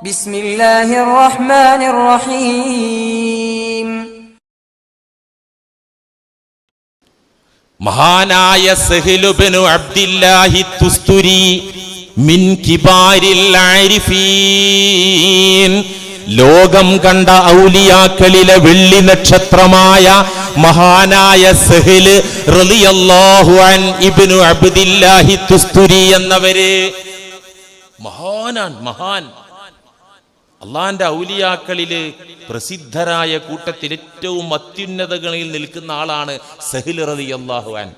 ബിസ്മില്ലാഹിർ റഹ്മാനിർ റഹീം മഹാനായ സഹിലുബിനു അബ്ദില്ലാഹി തുസ്തുരി മിൻ കിബാരിൽ ആരിഫീൻ. ലോകം കണ്ട ഔലിയാക്കളിലെ വെള്ളി നക്ഷത്രമായ മഹാനായ സഹിൽ റളിയല്ലാഹു അൻ ഇബ്നു അബ്ദില്ലാഹി തുസ്തുരി എന്നവര്. മഹാനാൻ മഹാൻ. അള്ളാന്റെ ഔലിയാക്കളിൽ പ്രസിദ്ധരായ കൂട്ടത്തിൽ ഏറ്റവും അത്യുന്നതകളിൽ നിൽക്കുന്ന ആളാണ് സഹിൽ റതി അള്ളാഹുവാൻ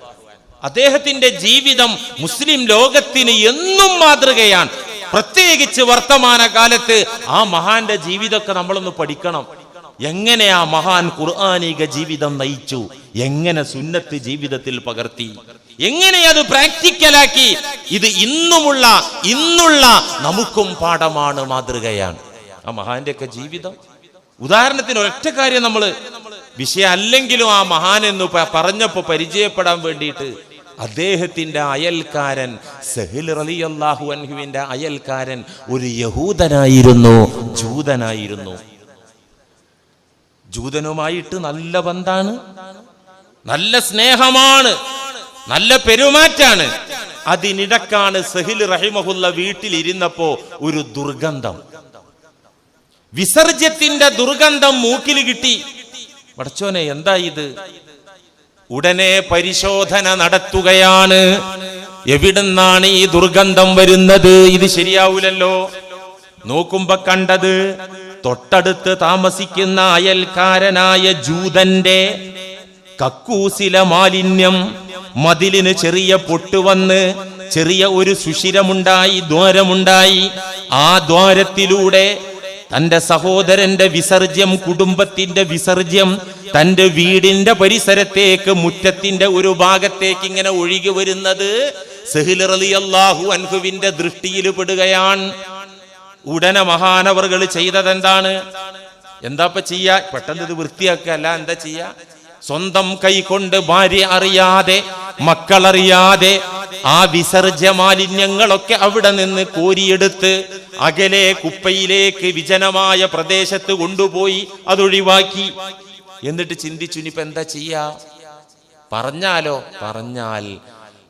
അദ്ദേഹത്തിന്റെ ജീവിതം മുസ്ലിം ലോകത്തിന് എന്നും മാതൃകയാണ്. പ്രത്യേകിച്ച് വർത്തമാന കാലത്ത് ആ മഹാന്റെ ജീവിതമൊക്കെ നമ്മളൊന്ന് പഠിക്കണം. എങ്ങനെ ആ മഹാൻ ഖുർആാനിക ജീവിതം നയിച്ചു? എങ്ങനെ സുന്നത്ത് ജീവിതത്തിൽ പകർത്തി? എങ്ങനെ അത് പ്രാക്ടിക്കലാക്കി? ഇത് ഇന്നുമുള്ള ഇന്നുള്ള നമുക്കും പാഠമാണ് മാതൃകയാണ്. ആ മഹാന്റെയൊക്കെ ജീവിതം. ഉദാഹരണത്തിന് ഒറ്റ കാര്യം നമ്മൾ വിഷയം അല്ലെങ്കിലും ആ മഹാൻ എന്ന് പറഞ്ഞപ്പോൾ പറഞ്ഞപ്പോ പരിചയപ്പെടാൻ വേണ്ടിയിട്ട് അദ്ദേഹത്തിന്റെ അയൽക്കാരൻ സഹിൽ റളിയല്ലാഹു അൻഹുവിന്റെ അയൽക്കാരൻ ഒരു യഹൂദനായിരുന്നു ജൂതനായിരുന്നു. ജൂതനുമായിട്ട് നല്ല ബന്ധാണ് നല്ല സ്നേഹമാണ് നല്ല പെരുമാറ്റാണ്. അതിനിടക്കാണ് സഹിൽ റഹിമഹുല്ല വീട്ടിലിരുന്നപ്പോ ഒരു ദുർഗന്ധം. വിസർജ്യത്തിന്റെ ദുർഗന്ധം മൂക്കിൽ കിട്ടി. വടച്ചോനെ എന്താ ഇത്? ഉടനെ പരിശോധന നടത്തുകയാണ്. എവിടുന്നാണ് ഈ ദുർഗന്ധം വരുന്നത്? ഇത് ശരിയാവൂലല്ലോ. നോക്കുമ്പോ കണ്ടത് തൊട്ടടുത്ത് താമസിക്കുന്ന അയൽക്കാരനായ ജൂതന്റെ കക്കൂസിലെ മാലിന്യം മതിലിന് ചെറിയ പൊട്ടുവന്ന് ചെറിയ ഒരു സുഷിരമുണ്ടായി ദ്വാരമുണ്ടായി. ആ ദ്വാരത്തിലൂടെ തന്റെ സഹോദരന്റെ വിസർജ്യം കുടുംബത്തിന്റെ വിസർജ്യം തന്റെ വീടിന്റെ പരിസരത്തേക്ക് മുറ്റത്തിന്റെ ഒരു ഭാഗത്തേക്ക് ഇങ്ങനെ ഒഴുകി വരുന്നത് സഹിൽ റളിയല്ലാഹു അൻഹുവിന്റെ ദൃഷ്ടിയിൽ പെടുകയാണ്. ഉടനെ മഹാനവറുകൾ ചെയ്തതെന്താണ് എന്താപ്പ ചെയ്യാ? പെട്ടെന്ന് ഇത് വൃത്തിയാക്കല്ല എന്താ ചെയ്യാ? സ്വന്തം കൈ കൊണ്ട് ഭാര്യ അറിയാതെ മക്കളറിയാതെ ആ വിസർജ്യ മാലിന്യങ്ങളൊക്കെ അവിടെ നിന്ന് കോരിയെടുത്ത് അകലെ കുപ്പയിലേക്ക് വിജനമായ പ്രദേശത്ത് കൊണ്ടുപോയി അതൊഴിവാക്കി. എന്നിട്ട് ചിന്തിച്ചു ഇനിയിപ്പോ എന്താ ചെയ്യാ? പറഞ്ഞാലോ? പറഞ്ഞാൽ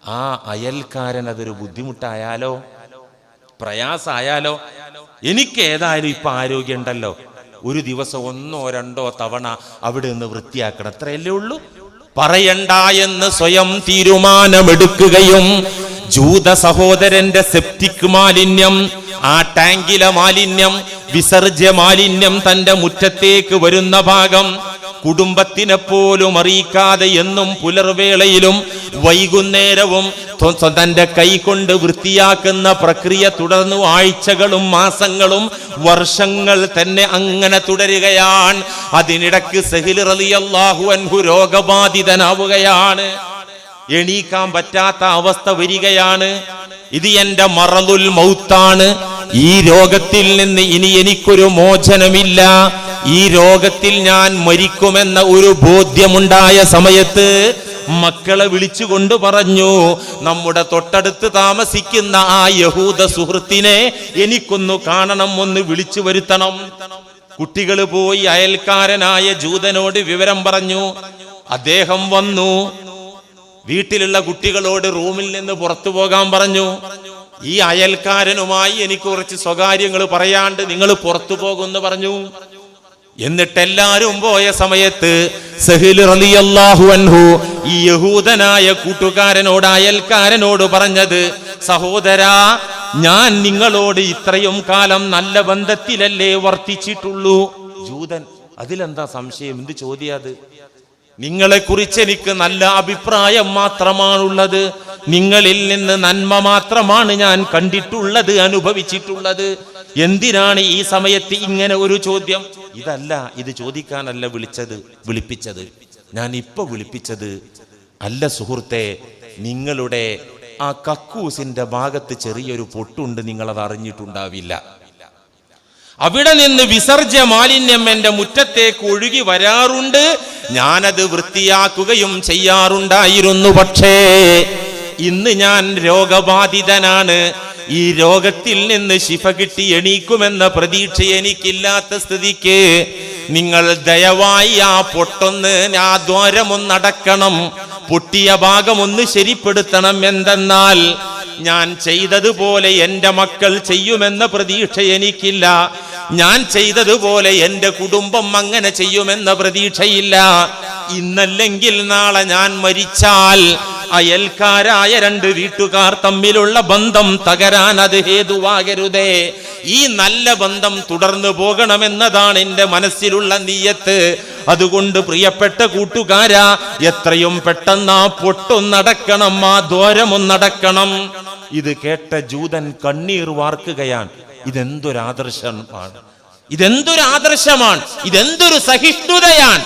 ആ അയൽക്കാരൻ അതൊരു ബുദ്ധിമുട്ടായാലോ? പ്രയാസായാലോ? എനിക്ക് ഏതായാലും ഇപ്പൊ ആരോഗ്യം ഉണ്ടല്ലോ ഒരു ദിവസം ഒന്നോ രണ്ടോ തവണ അവിടെ നിന്ന് വൃത്തിയാക്കണം. അത്രയല്ലേ ഉള്ളൂ. പറയണ്ട എന്ന് സ്വയം തീരുമാനമെടുക്കുകയും ജൂത സഹോദരന്റെ സെപ്റ്റിക് മാലിന്യം ആ ടാങ്കിലെ മാലിന്യം വിസർജ്യ മാലിന്യം തന്റെ മുറ്റത്തേക്ക് വരുന്ന ഭാഗം കുടുംബത്തിനെ പോലും അറിയിക്കാതെ എന്നും പുലർവേളയിലും വൈകുന്നേരവും തന്റെ കൈ കൊണ്ട് വൃത്തിയാക്കുന്ന പ്രക്രിയ തുടർന്നു ആഴ്ചകളും മാസങ്ങളും വർഷങ്ങൾ തന്നെ അങ്ങനെ തുടരുകയാണ്. അതിനിടക്ക് സഹിൽ അൻഹു രോഗബാധിതനാവുകയാണ്. എണീക്കാൻ പറ്റാത്ത അവസ്ഥ വരികയാണ്. ഇത് എന്റെ മറലുൽ മൗത്താണ്. ഈ രോഗത്തിൽ നിന്ന് ഇനി എനിക്കൊരു മോചനമില്ല. ഈ രോഗത്തിൽ ഞാൻ മരിക്കുമെന്ന ഒരു ബോധ്യമുണ്ടായ സമയത്ത് മക്കളെ വിളിച്ചുകൊണ്ട് പറഞ്ഞു നമ്മുടെ തൊട്ടടുത്ത് താമസിക്കുന്ന ആ യഹൂദ സുഹൃത്തിനെ എനിക്കൊന്ന് കാണണം ഒന്ന് വിളിച്ചു വരുത്തണം. കുട്ടികൾ പോയി അയൽക്കാരനായ ജൂതനോട് വിവരം പറഞ്ഞു. അദ്ദേഹം വന്നു. വീട്ടിലുള്ള കുട്ടികളോട് റൂമിൽ നിന്ന് പുറത്തു പോകാൻ പറഞ്ഞു. ഈ അയൽക്കാരനുമായി എനിക്ക് കുറച്ച് സ്വകാര്യങ്ങൾ പറയാണ്ട് നിങ്ങൾ പുറത്തു പോകുമെന്ന് പറഞ്ഞു. എന്നിട്ട് എല്ലാരും പോയ സമയത്ത് അൻഹു ഈ യഹൂദനായ കൂട്ടുകാരനോട് അയൽക്കാരനോട് പറഞ്ഞത് സഹോദരാ ഞാൻ നിങ്ങളോട് ഇത്രയും കാലം നല്ല ബന്ധത്തിലല്ലേ വർത്തിച്ചിട്ടുള്ളൂ? ജൂതൻ അതിലെന്താ സംശയം? എന്ത് ചോദ്യം അത്? നിങ്ങളെ കുറിച്ച് എനിക്ക് നല്ല അഭിപ്രായം മാത്രമാണുള്ളത്. നിങ്ങളിൽ നിന്ന് നന്മ മാത്രമാണ് ഞാൻ കണ്ടിട്ടുള്ളത് അനുഭവിച്ചിട്ടുള്ളത്. എന്തിനാണ് ഈ സമയത്ത് ഇങ്ങനെ ഒരു ചോദ്യം? ഇതല്ല ഇത് ചോദിക്കാനല്ല വിളിച്ചത് വിളിപ്പിച്ചത്. ഞാൻ ഇപ്പൊ വിളിപ്പിച്ചത് അല്ല സുഹൃത്തെ നിങ്ങളുടെ ആ കക്കൂസിന്റെ ഭാഗത്ത് ചെറിയൊരു പൊട്ടുണ്ട് നിങ്ങളത് അറിഞ്ഞിട്ടുണ്ടാവില്ല. അവിടെ നിന്ന് വിസർജ്യ മാലിന്യം എന്റെ മുറ്റത്തേക്ക് ഒഴുകി വരാറുണ്ട്. ഞാനത് വൃത്തിയാക്കുകയും ചെയ്യാറുണ്ടായിരുന്നു. പക്ഷേ ഇന്ന് ഞാൻ രോഗബാധിതനാണ്. ഈ രോഗത്തിൽ നിന്ന് ശിഫ കിട്ടി എണീക്കുമെന്ന പ്രതീക്ഷ എനിക്കില്ലാത്ത സ്ഥിതിക്ക് നിങ്ങൾ ദയവായി ആ പൊട്ടൊന്ന് ആ ദ്വാരമൊന്നടക്കണം പൊട്ടിയ ഭാഗം ഒന്ന് ശരിപ്പെടുത്തണം എന്തെന്നാൽ ഞാൻ ചെയ്തതുപോലെ എന്റെ മക്കൾ ചെയ്യുമെന്ന പ്രതീക്ഷ എനിക്കില്ല. ഞാൻ ചെയ്തതുപോലെ എന്റെ കുടുംബം അങ്ങനെ ചെയ്യുമെന്ന പ്രതീക്ഷയില്ല. ഇന്നല്ലെങ്കിൽ നാളെ ഞാൻ മരിച്ചാൽ അയൽക്കാരായ രണ്ട് വീട്ടുകാർ തമ്മിലുള്ള ബന്ധം തകരാൻ അത് ഹേതുവാകരുതേ. ഈ നല്ല ബന്ധം തുടർന്നു പോകണമെന്നതാണ് എന്റെ മനസ്സിലുള്ള നീയത്ത്. അതുകൊണ്ട് പ്രിയപ്പെട്ട കൂട്ടുകാരാ എത്രയും പെട്ടെന്ന് ആ പൊട്ടൊന്നടക്കണം ആ ദ്വാരമൊന്നടക്കണം. ഇത് കേട്ട ജൂതൻ കണ്ണീർ വാർക്കുകയാണ്. ഇതെന്തൊരു ആദർശമാണ് ഇതെന്തൊരു ആദർശമാണ് ഇതെന്തൊരു സഹിഷ്ണുതയാണ്.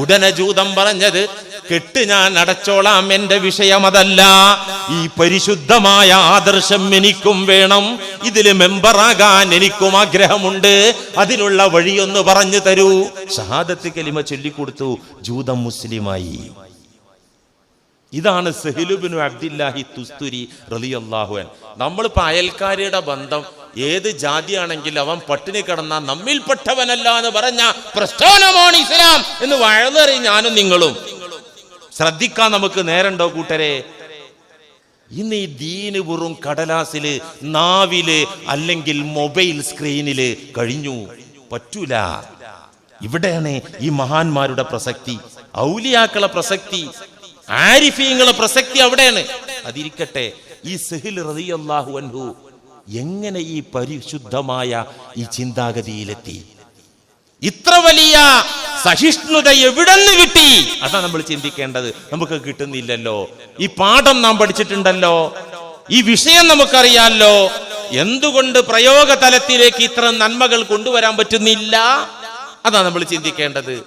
ഉടനെ ജൂതം പറഞ്ഞത് കെട്ട് ഞാൻ അടച്ചോളാം എന്റെ വിഷയമതല്ല. ഈ പരിശുദ്ധമായ ആദർശം എനിക്കും വേണം. ഇതിൽ മെമ്പറാകാൻ എനിക്കും ആഗ്രഹമുണ്ട്. അതിനുള്ള വഴിയൊന്ന് പറഞ്ഞു തരൂ. ഷഹാദത്ത് കലിമ ചൊല്ലിക്കൊടുത്തു. ജൂതം മുസ്ലിമായി. ഇതാണ് സഹിലുബിനു അബ്ദില്ലാഹി തുസ്തുരി റളിയല്ലാഹുവൻ നമ്മളിപ്പോ അയൽക്കാരിയുടെ ബന്ധം ഏത് ജാതിയാണെങ്കിലും അവൻ പട്ടിണി കിടന്ന നമ്മിൽപ്പെട്ടവനല്ല എന്ന് പറഞ്ഞ പ്രസ്ഥാനമാണ് ഇസ്ലാം എന്ന് വഴന്നറി ഞാനും നിങ്ങളും. ശ്രദ്ധിക്കാൻ നമുക്ക് നേരണ്ടോ കൂട്ടരെ? ഇന്ന് ഈ ദീന് വെറും കടലാസിൽ നാവിൽ അല്ലെങ്കിൽ മൊബൈൽ സ്ക്രീനിൽ കഴിഞ്ഞു. പറ്റൂല. ഇവിടെയാണ് ഈ മഹാന്മാരുടെ പ്രസക്തി. ഔലിയാക്കളെ പ്രസക്തി. ആരിഫീങ്ങളെ പ്രസക്തി അവിടെയാണ്. അതിരിക്കട്ടെ ഈ സെഹിൽ റളിയല്ലാഹു അൻഹു എങ്ങനെ ഈ പരിശുദ്ധമായ ഈ ചിന്താഗതിയിലെത്തി? ഇത്ര വലിയ സഹിഷ്ണുത എവിടെന്ന് കിട്ടി? അതാ നമ്മൾ ചിന്തിക്കേണ്ടത്. നമുക്ക് കിട്ടുന്നില്ലല്ലോ. ഈ പാഠം നാം പഠിച്ചിട്ടുണ്ടല്ലോ. ഈ വിഷയം നമുക്കറിയാലോ. എന്തുകൊണ്ട് പ്രയോഗ തലത്തിലേക്ക് ഇത്ര നന്മകൾ കൊണ്ടുവരാൻ പറ്റുന്നില്ല? അതാ നമ്മൾ ചിന്തിക്കേണ്ടത്.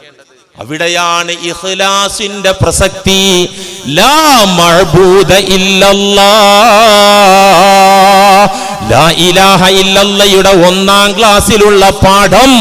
അവിടെയാണ് ഇഖ്ലാസിന്റെ പ്രസക്തി. ലാ മഅബൂദ ഇല്ലല്ലാഹ് ഇല്ലല്ലയുടെ ഒന്നാം ക്ലാസ്സിലുള്ള പാഠം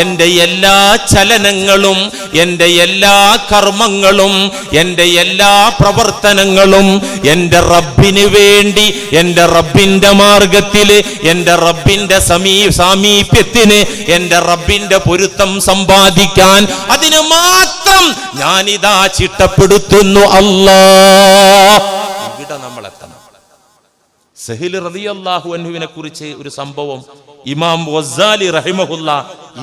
എന്റെ എല്ലാ ചലനങ്ങളും എന്റെ എല്ലാ കർമ്മങ്ങളും എന്റെ എല്ലാ പ്രവർത്തനങ്ങളും എന്റെ റബ്ബിന് വേണ്ടി എന്റെ റബ്ബിന്റെ മാർഗത്തിൽ എന്റെ റബ്ബിന്റെ സമീ സാമീപ്യത്തിന് എന്റെ റബ്ബിന്റെ പൊരുത്തം സമ്പാദിക്കാൻ അതിന് മാത്രം ഞാനിതാ ചിട്ടപ്പെടുത്തുന്നു അല്ലാ ഇവിടെ നമ്മൾ എത്തണം സഹിൽ റളിയല്ലാഹു അൻഹുവിനെ കുറിച്ച് ഒരു സംഭവം ഇമാം വസാലി റഹിമഹുല്ല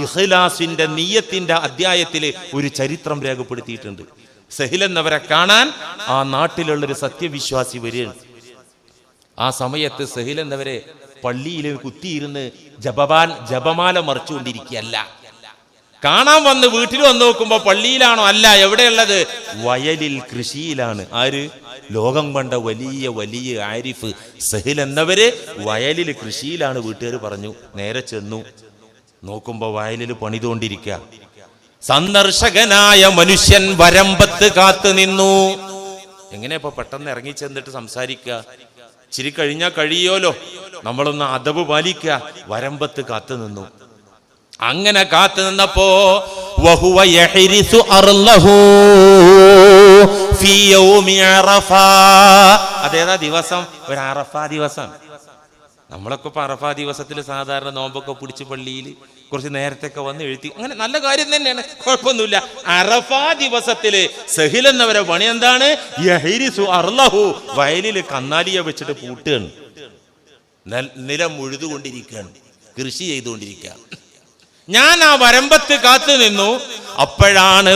ഇഖ്ലാസിന്റെ നീയത്തിന്റെ അധ്യായത്തിൽ ഒരു ചരിത്രം രേഖപ്പെടുത്തിയിട്ടുണ്ട്. സഹിൽ എന്നവരെ കാണാൻ ആ നാട്ടിലുള്ള ഒരു സത്യവിശ്വാസി വരികയാണ്. ആ സമയത്ത് സഹിൽ എന്നവരെ പള്ളിയിൽ കുത്തിയിരുന്ന് ജപമാൻ ജപമാല മറിച്ചുകൊണ്ടിരിക്കുകയല്ല. കാണാൻ വന്ന് വീട്ടിൽ വന്ന് നോക്കുമ്പോ പള്ളിയിലാണോ അല്ല എവിടെയുള്ളത്? വയലിൽ കൃഷിയിലാണ്. ആര്? ലോകം കണ്ട വലിയ വലിയ ആരിഫ് സഹിൽ എന്നവര് വയലിൽ കൃഷിയിലാണ് വീട്ടുകാർ പറഞ്ഞു നേരെ ചെന്നു. നോക്കുമ്പോ വയലിൽ പണിതുകൊണ്ടിരിക്കുക സന്ദർശകനായ മനുഷ്യൻ വരമ്പത്ത് കാത്തു നിന്നു. എങ്ങനെ ഇപ്പൊ പെട്ടെന്ന് ഇറങ്ങി ചെന്നിട്ട് സംസാരിക്കുക ചിരി കഴിഞ്ഞാ കഴിയോലോ? നമ്മളൊന്ന് അതവ് പാലിക്ക. വരമ്പത്ത് കാത്തു നിന്നു. അങ്ങനെ കാത്തു നിന്നപ്പോ വഹുവ അതേതാ ദിവസം? ഒരു അറഫ ദിവസം. നമ്മളൊക്കെ ഇപ്പൊ അറഫ ദിവസത്തിൽ സാധാരണ നോമ്പൊക്കെ പിടിച്ച് പള്ളിയിൽ കുറച്ച് നേരത്തെയൊക്കെ വന്ന് എഴുത്തി അങ്ങനെ നല്ല കാര്യം തന്നെയാണ്. കുഴപ്പമൊന്നുമില്ല. അറഫ ദിവസത്തിൽ സഹിൽ എന്നവരെ പണി എന്താണ്? അർളഹു വയലിൽ കന്നാലിയെ വെച്ചിട്ട് പൂട്ടുകയാണ്. നിലം ഉഴുതുകൊണ്ടിരിക്കുകയാണ്. കൃഷി ചെയ്തുകൊണ്ടിരിക്കുക ഞാൻ ആ വരമ്പത്ത് കാത്തു നിന്നു. അപ്പോഴാണ്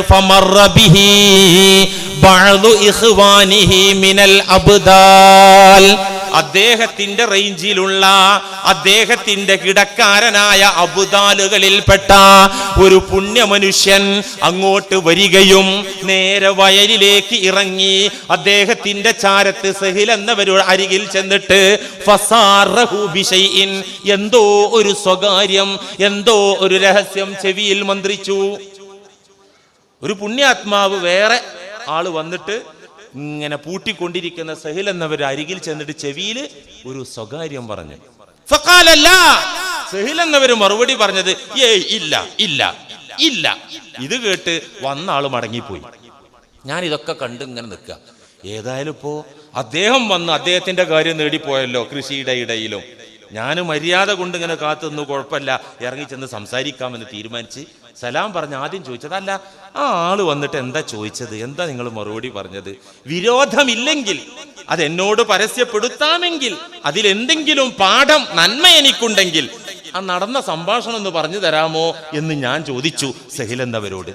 മിനൽ അബ്ദാൽ. അദ്ദേഹത്തിന്റെ റേഞ്ചിലുള്ള അദ്ദേഹത്തിന്റെ കിടക്കാരനായ അബുദാലുകളിൽപ്പെട്ട ഒരു പുണ്യമനുഷ്യൻ അങ്ങോട്ട് വരികയും നേരെ വയലിലേക്ക് ഇറങ്ങി അദ്ദേഹത്തിന്റെ ചാരത്ത് സഹിൽ എന്നവരുടെ അരികിൽ ചെന്നിട്ട് എന്തോ ഒരു സ്വകാര്യം എന്തോ ഒരു രഹസ്യം ചെവിയിൽ മന്ത്രിച്ചു. ഒരു പുണ്യാത്മാവ് വേറെ ആൾ വന്നിട്ട് ഇങ്ങനെ പൂട്ടിക്കൊണ്ടിരിക്കുന്ന സഹിൽ എന്നവർ അരികിൽ ചെന്നിട്ട് ചെവിയിൽ ഒരു സ്വകാര്യം പറഞ്ഞു. സഹിൽ എന്നവർ മറുപടി പറഞ്ഞത് ഏയ് ഇല്ല ഇല്ല ഇല്ല. ഇത് കേട്ട് വന്ന ആൾ മടങ്ങിപ്പോയി. ഞാൻ ഇതൊക്കെ കണ്ട് ഇങ്ങനെ നിൽക്കുക. ഏതായാലും ഇപ്പോ അദ്ദേഹം വന്ന് അദ്ദേഹത്തിന്റെ കാര്യം നേടിപ്പോയല്ലോ കൃഷിയുടെ ഇടയിലും. ഞാൻ മര്യാദ കൊണ്ട് ഇങ്ങനെ കാത്തുനിന്ന് കുഴപ്പമില്ല. ഇറങ്ങി ചെന്ന് സംസാരിക്കാമെന്ന് തീരുമാനിച്ച് സലാം പറഞ്ഞ് ആദ്യം ചോദിച്ചത് അല്ല ആ ആൾ വന്നിട്ട് എന്താ ചോദിച്ചത്? എന്താ നിങ്ങൾ മറുപടി പറഞ്ഞത്? വിരോധമില്ലെങ്കിൽ അത് എന്നോട് പരസ്യപ്പെടുത്താമെങ്കിൽ അതിലെന്തെങ്കിലും പാഠം നന്മ എനിക്കുണ്ടെങ്കിൽ ആ നടന്ന സംഭാഷണം എന്ന് പറഞ്ഞു തരാമോ എന്ന് ഞാൻ ചോദിച്ചു സഹിൽ എന്നവരോട്.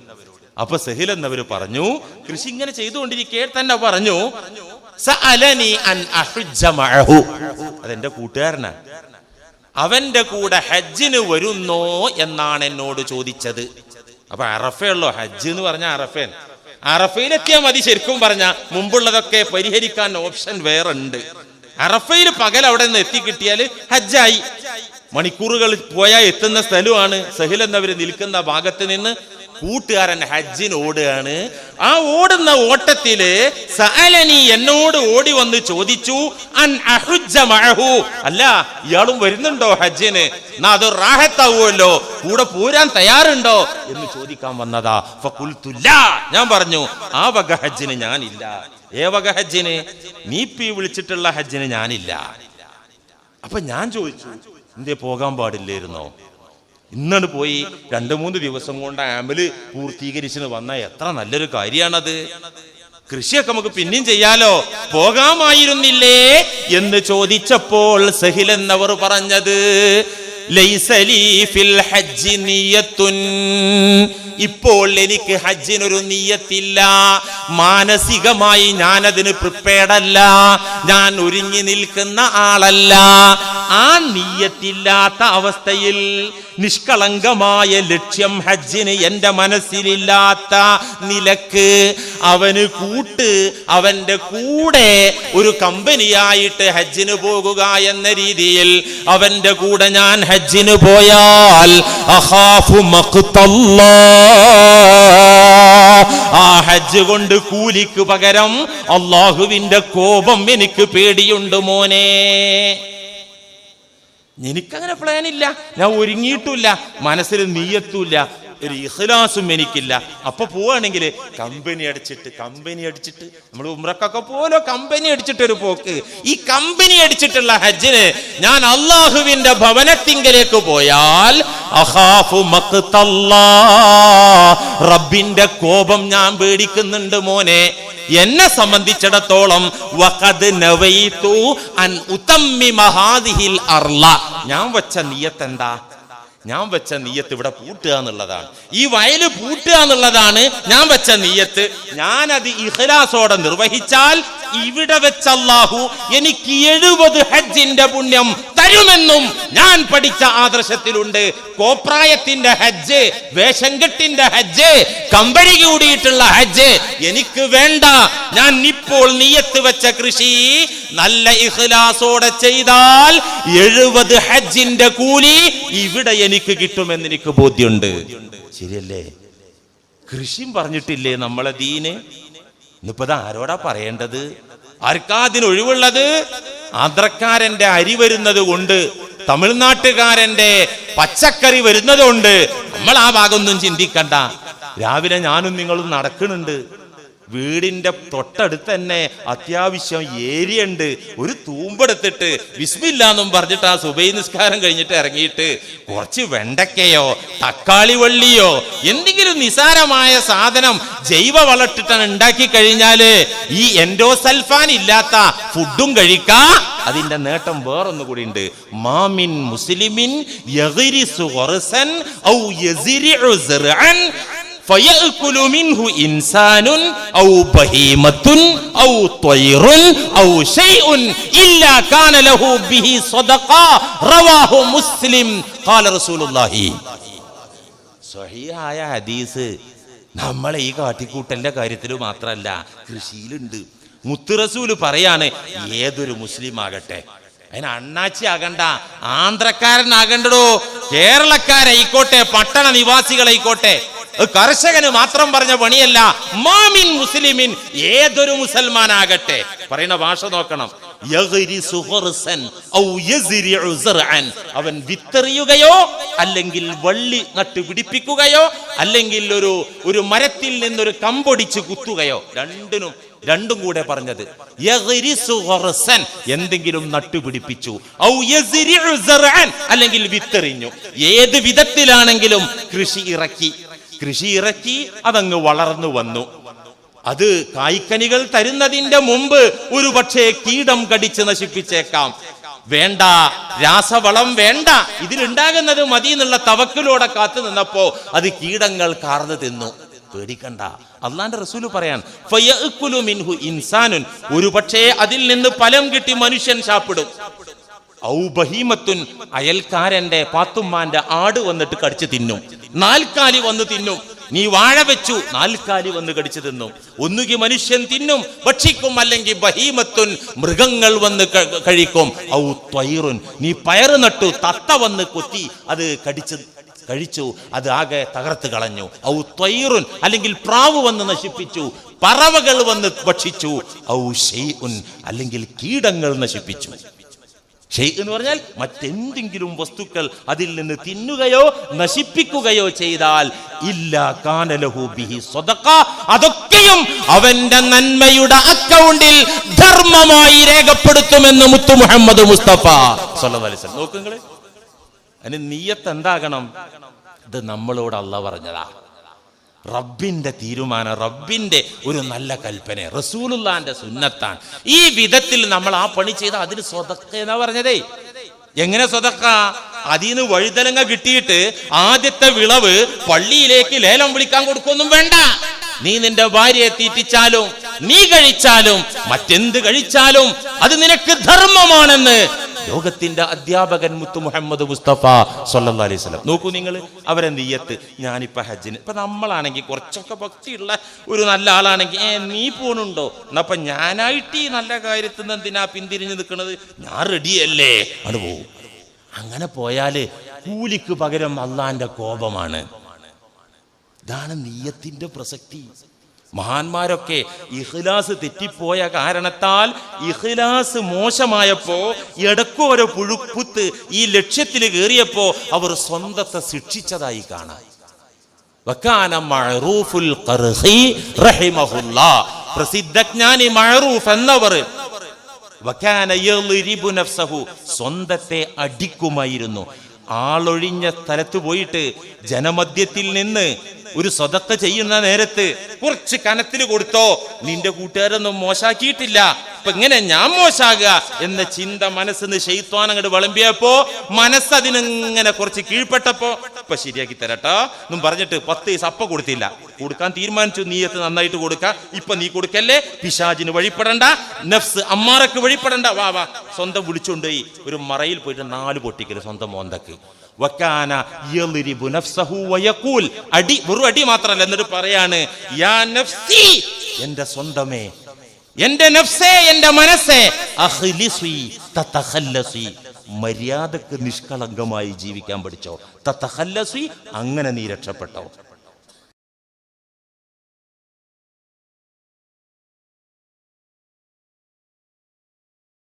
അപ്പൊ സഹിൽ എന്നവര് പറഞ്ഞു കൃഷി ഇങ്ങനെ ചെയ്തുകൊണ്ടിരിക്കെ തന്നെ പറഞ്ഞു. അതെന്റെ കൂട്ടുകാരനാണ്. അവന്റെ കൂടെ ഹജ്ജിന് വരുന്നോ എന്നാണ് എന്നോട് ചോദിച്ചത്. അപ്പൊ അറഫയുള്ളോ ഹജ്ജ് എന്ന് പറഞ്ഞ അറഫേൻ. അറഫയിലെത്തിയാൽ മതി ശരിക്കും പറഞ്ഞ. മുമ്പുള്ളതൊക്കെ പരിഹരിക്കാൻ ഓപ്ഷൻ വേറെ ഉണ്ട് അറഫയിൽ പകൽ അവിടെ നിന്ന് എത്തിക്കിട്ടിയാൽ ഹജ്ജായി. മണിക്കൂറുകൾ പോയാൽ എത്തുന്ന സ്ഥലമാണ്. സഹിൽ എന്നവര് നിൽക്കുന്ന ഭാഗത്ത് നിന്ന് കൂട്ടുകാരൻ ഹജ്ജിന് ഓടുകയാണ്. ആ ഓടുന്ന ഓട്ടത്തിൽ സഅലനി എന്നോട് ഓടി വന്ന് ചോദിച്ചു അൻ അഹുജ്ജ മഅഹു. അല്ല ഇയാളും വരുന്നുണ്ടോ ഹജ്ജിന്? എന്നാ അത് റാഹത്താവുമല്ലോ കൂടെ പോരാൻ തയ്യാറുണ്ടോ? എന്ന് ചോദിക്കാൻ വന്നതാ ഫഖുൽതു ലാ. ഞാൻ പറഞ്ഞു ആ വക ഹജ്ജിന് ഞാനില്ല. ഏ വക ഹജ്ജിന്? നീ പി വിളിച്ചിട്ടുള്ള ഹജ്ജിന് ഞാനില്ല. അപ്പൊ ഞാൻ ചോദിച്ചു എന്തേ പോകാൻ പാടില്ലായിരുന്നോ ഇന്നാണ് പോയി രണ്ട് മൂന്ന് ദിവസം കൊണ്ട് ആമ്പൽ പൂർത്തീകരിച്ചിന് വന്ന എത്ര നല്ലൊരു കാര്യമാണത് കൃഷിയൊക്കെ നമുക്ക് പിന്നെയും ചെയ്യാലോ? പോകാമായിരുന്നില്ലേ എന്ന് ചോദിച്ചപ്പോൾ സഹിലെന്നവർ പറഞ്ഞത് ഇപ്പോൾ എനിക്ക് ഹജ്ജിനൊരു നീയത്തില്ല. മാനസികമായി ഞാനതിന് പ്രിപ്പയർഡ് അല്ല. ഞാൻ ഒരുങ്ങി നിൽക്കുന്ന ആളല്ല. ആ നീയത്തില്ലാത്ത അവസ്ഥയിൽ നിഷ്കളങ്കമായ ലക്ഷ്യം ഹജ്ജിന് എന്റെ മനസ്സിലില്ലാത്ത നിലയ്ക്ക് അവന് കൂട്ട് അവന്റെ കൂടെ ഒരു കമ്പനിയായിട്ട് ഹജ്ജിന് പോകുക എന്ന രീതിയിൽ അവന്റെ കൂടെ ഞാൻ ഹജ്ജിന് പോയാൽ അഹാഫു മഖ്തല്ലാ. ആ ഹജ്ജ് കൊണ്ട് കൂലിക്ക് പകരം അള്ളാഹുവിന്റെ കോപം എനിക്ക് പേടിയുണ്ട് മോനെ. എനിക്കങ്ങനെ പ്ലാൻ ഇല്ല. ഞാൻ ഒരുങ്ങിയിട്ടില്ല. മനസ്സിൽ നീയത്തുമില്ല. ഒരു ഇഖ്ലാസും എനിക്കില്ല. അപ്പൊ പോവാണെങ്കിൽ കമ്പനി അടിച്ചിട്ട് കമ്പനി അടിച്ചിട്ട് നമ്മൾ ഉമ്രക്കൊക്കെ പോലെ കമ്പനി അടിച്ചിട്ട് ഒരു പോക്ക്. ഈ കമ്പനി അടിച്ചിട്ടുള്ള ഹജ്ജിന് ഞാൻ അള്ളാഹുവിന്റെ ഭവനത്തിങ്കലേക്ക് പോയാൽ മഖ്തല്ലാ. റബ്ബിന്റെ കോപം ഞാൻ പേടിക്കുന്നുണ്ട് മോനെ. എന്നെ സംബന്ധിച്ചിടത്തോളം ഞാൻ വച്ച നീയത്തെന്താ? ഞാൻ വെച്ച നീയത്ത് ഇവിടെ പൂട്ടുക എന്നുള്ളതാണ്. ഈ വയൽ പൂട്ടുക എന്നുള്ളതാണ് ഞാൻ വെച്ച നീയത്ത് ഞാനത് ഇഹ്ലാസോടെ നിർവഹിച്ചാൽ ഇവിടെ വെച്ച് എനിക്ക് എഴുപത് ഹജ്ജിന്റെ പുണ്യം തരുമെന്നും ഞാൻ പഠിച്ച ആദർശത്തിലുണ്ട്. കോപ്രായത്തിന്റെ ഹജ്ജ് വേഷംകെട്ടിന്റെ ഹജ്ജ് കമ്പനി കൂടിയിട്ടുള്ള ഹജ്ജ് എനിക്ക് വേണ്ട. ഞാൻ ഇപ്പോൾ നീയത്ത് വെച്ച കൃഷി നല്ല ഇഖ്ലാസോടെ ചെയ്താൽ എഴുപത് ഹജ്ജിന്റെ കൂലി ഇവിടെ എനിക്ക് കിട്ടുമെന്ന് എനിക്ക് ബോധ്യമുണ്ട്. ശരിയല്ലേ? കൃഷിയും പറഞ്ഞിട്ടില്ലേ നമ്മളെ ദീന്? ഇന്നിപ്പോ ആരോടാ പറയേണ്ടത്? ആർക്കാ അതിന് ഒഴിവുള്ളത് ആന്ധ്രക്കാരന്റെ അരി വരുന്നത് കൊണ്ട് തമിഴ്നാട്ടുകാരന്റെ പച്ചക്കറി വരുന്നതുകൊണ്ട് നമ്മൾ ആ ഭാഗമൊന്നും ചിന്തിക്കണ്ട. രാവിലെ ഞാനും നിങ്ങളും നടക്കുന്നുണ്ട്. വീടിന്റെ തൊട്ടടുത്ത് തന്നെ അത്യാവശ്യം ഏരിയുണ്ട്. ഒരു തൂമ്പെടുത്തിട്ട് വിസ്മില്ലാന്നും പറഞ്ഞിട്ട് ആ സുബൈ നിസ്കാരം കഴിഞ്ഞിട്ട് ഇറങ്ങിയിട്ട് കുറച്ച് വെണ്ടക്കയോ തക്കാളി വള്ളിയോ എന്തെങ്കിലും നിസാരമായ സാധനം ജൈവ വളട്ടിട്ടാണ് ഉണ്ടാക്കി കഴിഞ്ഞാൽ ഈ എൻഡോസൽഫാൻ ഇല്ലാത്ത ഫുഡും കഴിക്കാ. അതിന്റെ നേട്ടം വേറൊന്നു കൂടി ഉണ്ട്. മാമിൻ മുസ്ലിമിൻ ഔ മുസ്ലിം സഹിയായ ഹദീസ് നമ്മൾ ഈ കാട്ടിക്കൂട്ടന്റെ കാര്യത്തിൽ മാത്രമല്ല കൃഷിയിലുണ്ട്. മുത്തുറസൂൽ പറയാണ് ഏതൊരു മുസ്ലിം ആകട്ടെ. അതിന് അണ്ണാച്ചി ആകണ്ട ആന്ധ്രക്കാരനാകണ്ടടോ കേരളക്കാരായിക്കോട്ടെ പട്ടണ നിവാസികളായിക്കോട്ടെ. കർഷകന് മാത്രം പറഞ്ഞ പണിയല്ല മാമിൻ മുസ്ലിമിൻ ഏതൊരു മുസൽമാനാകട്ടെ. പറയുന്ന ഭാഷ നോക്കണം. അവൻ വിത്തെറിയുകയോ അല്ലെങ്കിൽ വള്ളി നട്ട് പിടിപ്പിക്കുകയോ അല്ലെങ്കിൽ ഒരു ഒരു മരത്തിൽ നിന്നൊരു കമ്പൊടിച്ച് കുത്തുകയോ. രണ്ടിനും രണ്ടും കൂടെ പറഞ്ഞത്. എന്തെങ്കിലും നട്ടുപിടിപ്പിച്ചു അല്ലെങ്കിൽ വിത്തെറിഞ്ഞു. ഏത് വിധത്തിലാണെങ്കിലും കൃഷി ഇറക്കി. കൃഷി ഇറക്കി അതങ്ങ് വളർന്നു വന്നു. അത് കായ്ക്കനികൾ തരുന്നതിന്റെ മുമ്പ് ഒരു പക്ഷേ കീടം കടിച്ച് നശിപ്പിച്ചേക്കാം. വേണ്ട രാസവളം വേണ്ട. ഇതിലുണ്ടാകുന്നത് മതി എന്നുള്ള തവക്കിലൂടെ കാത്തു നിന്നപ്പോ അത് കീടങ്ങൾ കാർന്നു തിന്നു. പേടിക്കണ്ട. അള്ളാന്റെ റസൂൽ പറയാൻ മിൻഹു ഇൻസാനുൻ. ഒരു പക്ഷേ അതിൽ നിന്ന് ഫലം കിട്ടി മനുഷ്യൻ ശാപ്പിടും. ഔ ബഹീമത്തുൻ അയൽക്കാരന്റെ പാത്തുമ്മാന്റെ ആട് വന്നിട്ട് കടിച്ചു തിന്നും. നാൽക്കാലി വന്ന് തിന്നും. നീ വാഴ വെച്ചു നാൽക്കാലി വന്ന് കടിച്ചു തിന്നും. ഒന്നുകിൽ മനുഷ്യൻ തിന്നും ഭക്ഷിക്കും അല്ലെങ്കിൽ ബഹീമത്തുൻ മൃഗങ്ങൾ വന്ന് കഴിക്കും. ഔ ത്വൈറുൻ നീ പയറ് നട്ടു തത്ത വന്ന് കൊത്തി അത് കടിച്ച് കഴിച്ചു അത് ആകെ തകർത്ത് കളഞ്ഞു. ഔ ത്വൈറുൻ അല്ലെങ്കിൽ പ്രാവ് വന്ന് നശിപ്പിച്ചു പറവകൾ വന്ന് ഭക്ഷിച്ചു. ഔ ഷെയ്ഉൻ അല്ലെങ്കിൽ കീടങ്ങൾ നശിപ്പിച്ചു. ഷെയ് എന്ന് പറഞ്ഞാൽ മറ്റെന്തെങ്കിലും വസ്തുക്കൾ അതിൽ നിന്ന് തിന്നുകയോ നശിപ്പിക്കുകയോ ചെയ്താൽ ഇല്ല കാനലഹു ബിഹി സ്വതക്ക അതൊക്കെയും അവന്റെ നന്മയുടെ അക്കൗണ്ടിൽ ധർമ്മമായി രേഖപ്പെടുത്തുമെന്ന് മുത്തു മുഹമ്മദ് മുസ്തഫ സല്ലല്ലാഹു അലൈഹി വസല്ലം. നോക്ക് നിങ്ങൾ. അതിന് നീയത്ത് എന്താകണം? ഇത് നമ്മളോട് അല്ല പറഞ്ഞതാ. റബ്ബിന്റെ തീരുമാനം റബ്ബിന്റെ ഒരു നല്ല കൽപ്പന. റസൂലുള്ളാന്റെ സുന്നത്താണ്. ഈ വിധത്തിൽ നമ്മൾ ആ പണി ചെയ്ത അതിന് സ്വതക്ക എന്നാ പറഞ്ഞതേ? എങ്ങനെ സ്വതക്ക? അതിന്ന് വഴുതലങ്ങ കിട്ടിയിട്ട് ആദ്യത്തെ വിളവ് പള്ളിയിലേക്ക് ലേലം വിളിക്കാൻ കൊടുക്കൊന്നും വേണ്ട. നീ നിന്റെ ഭാര്യയെ തീറ്റിച്ചാലും നീ കഴിച്ചാലും മറ്റെന്ത് കഴിച്ചാലും അത് നിനക്ക് ധർമ്മമാണെന്ന് ലോകത്തിന്റെ അധ്യാപകൻ മുത്തു മുഹമ്മദ് മുസ്തഫ സല്ലാ അലൈഹി സ്വലം നോക്കൂ നിങ്ങൾ അവരെ നീയത്ത് ഞാനിപ്പോ ഹജ്ജിന്. ഇപ്പൊ നമ്മളാണെങ്കിൽ കുറച്ചൊക്കെ ഭക്തിയുള്ള ഒരു നല്ല ആളാണെങ്കിൽ ഏ നീ പോണുണ്ടോ? എന്നപ്പൊ ഞാനായിട്ട് ഈ നല്ല കാര്യത്തിൽ നിന്ന് എന്തിനാ പിന്തിരിഞ്ഞ് നിൽക്കുന്നത് ഞാൻ റെഡിയല്ലേ അത് പോകും അങ്ങനെ പോയാൽ കൂലിക്ക് പകരം അള്ളാന്റെ കോപമാണ്. ഇതാണ് നീയത്തിന്റെ പ്രസക്തി. മഹാന്മാരൊക്കെ ഇഖ്ലാസ് തെറ്റിപ്പോയ കാരണത്താൽ ഇഖ്ലാസ് മോശമായപ്പോ ഇടക്കോരോ പുഴുക്കുത്ത് ഈ ലക്ഷ്യത്തിൽ കയറിയപ്പോ അവർ സ്വന്തത്തെ ശിക്ഷിച്ചതായി കാണാം. പ്രസിദ്ധജ്ഞാനി മഅറൂഫ് എന്നവർ സ്വന്തത്തെ അടിക്കുമായിരുന്നു. ആളൊഴിഞ്ഞ സ്ഥലത്ത് പോയിട്ട് ജനമധ്യത്തിൽ നിന്ന് ഒരു സ്വതക്ക ചെയ്യുന്ന നേരത്ത് കുറച്ച് കനത്തിൽ കൊടുത്തോ നിന്റെ കൂട്ടുകാരൊന്നും മോശാക്കിയിട്ടില്ല. അപ്പൊ ഇങ്ങനെ ഞാൻ മോശാകുക എന്ന ചിന്ത മനസ്സിന്ന് ഷെയ്ത്വാൻ അങ്ങോട്ട് വിളമ്പിയപ്പോ മനസ്സതിനിങ്ങനെ കുറച്ച് കീഴ്പ്പെട്ടപ്പോ ഇപ്പൊ ശരിയാക്കി തരട്ടോ. എന്നും പറഞ്ഞിട്ട് പത്ത് ദിവസം അപ്പ കൊടുത്തില്ല. കൊടുക്കാൻ തീരുമാനിച്ചു. നീയത്ത് നന്നായിട്ട് കൊടുക്ക. ഇപ്പൊ നീ കൊടുക്കല്ലേ? പിശാജിന് വഴിപ്പെടണ്ട. നഫ്സ് അമ്മാറക്ക് വഴിപ്പെടണ്ട. വാ വാ. സ്വന്തം വിളിച്ചുകൊണ്ടുപോയി ഒരു മറയിൽ പോയിട്ട് നാല് പൊട്ടിക്കൽ സ്വന്തം മോന്തക്ക്. വക്കാന വയക്കൂൽ അടി വെറും അടി മാത്രമല്ല എന്നിട്ട് പറയാണ് യാ നഫ്സി എന്റെ സ്വന്തമേ എന്റെ നഫ്സേ എന്റെ മനസ്സേ മര്യാദയ്ക്ക് നിഷ്കളങ്കമായി ജീവിക്കാൻ പഠിച്ചോ. തത്തഹല്ലസി അങ്ങനെ നീ രക്ഷപ്പെട്ടോ.